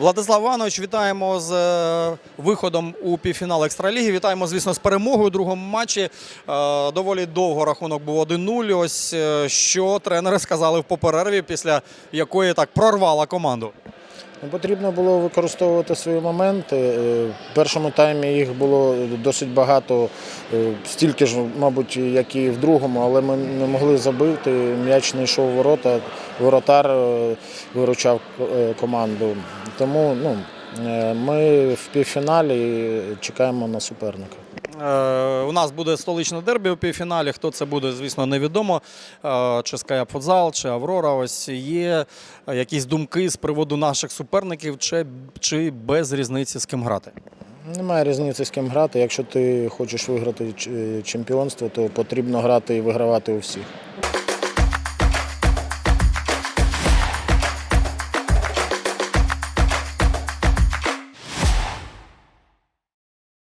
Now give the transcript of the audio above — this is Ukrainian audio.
Владислав Іванович, вітаємо з е, виходом у півфінал екстраліги. Вітаємо, звісно, з перемогою у другому матчі. Е, Доволі довго рахунок був 1-0. Ось е, що тренери сказали в поперерві, після якої так прорвала команду. Ну, Потрібно було використовувати свої моменти. Е, В першому таймі їх було досить багато, е, стільки ж, мабуть, як і в другому, але ми не могли забити. М'яч не йшов у ворота, воротар е, виручав команду. Тому ну, ми в півфіналі чекаємо на суперника. Е, У нас буде столичне дербі у півфіналі. Хто це буде, звісно, невідомо. Е, Чи Футзал, чи Аврора. Ось є е, якісь думки з приводу наших суперників, чи, чи без різниці з ким грати. Немає різниці з ким грати. Якщо ти хочеш виграти чемпіонство, то потрібно грати і вигравати у всіх.